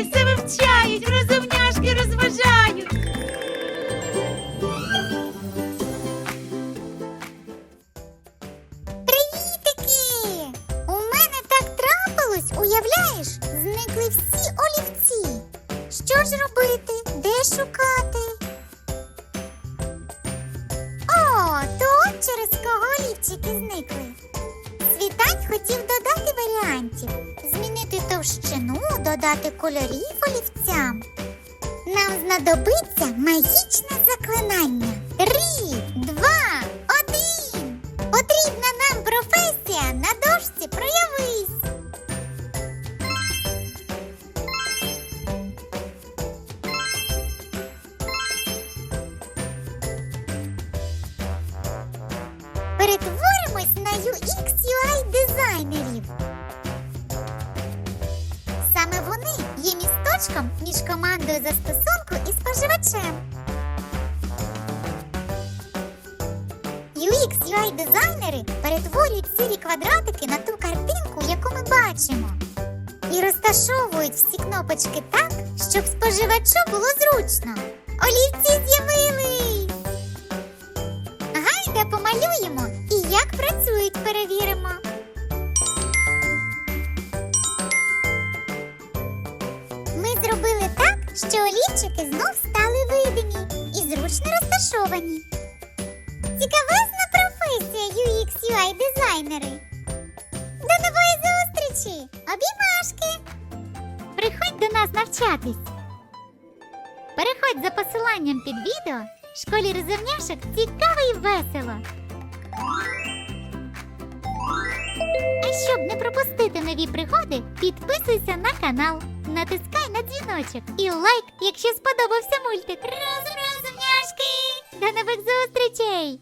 розумняшки все вивчають, розумняшки розважають. Привітики! У мене так трапилось, уявляєш? Зникли всі олівці. Що ж робити? Де шукати? О, то через кого олівчики зникли. Змінити товщину, додати кольорів олівцям. Нам знадобиться магічне заклинання. Три, два, один. Потрібна нам професія на дошці проявись. Перетворимось на UX є місточком між командою застосунку і споживачем. UX UI дизайнери перетворюють сірі квадратики на ту картинку, яку ми бачимо. І розташовують всі кнопочки так, щоб споживачу було зручно. Олівці з'явились! Гайда помалюємо і як працюють, перевіримо. Зробили так, що олівчики знов стали видимі і зручно розташовані. Цікавезна професія UX UI дизайнери. До нової зустрічі! Обіймашки! Приходь до нас навчатись. Переходь за посиланням під відео. Школі розумняшок цікаво і весело. А щоб не пропустити нові пригоди, підписуйся на канал, натискай на дзвіночок і лайк, якщо сподобався мультик. Розум, розумняшки! До нових зустрічей!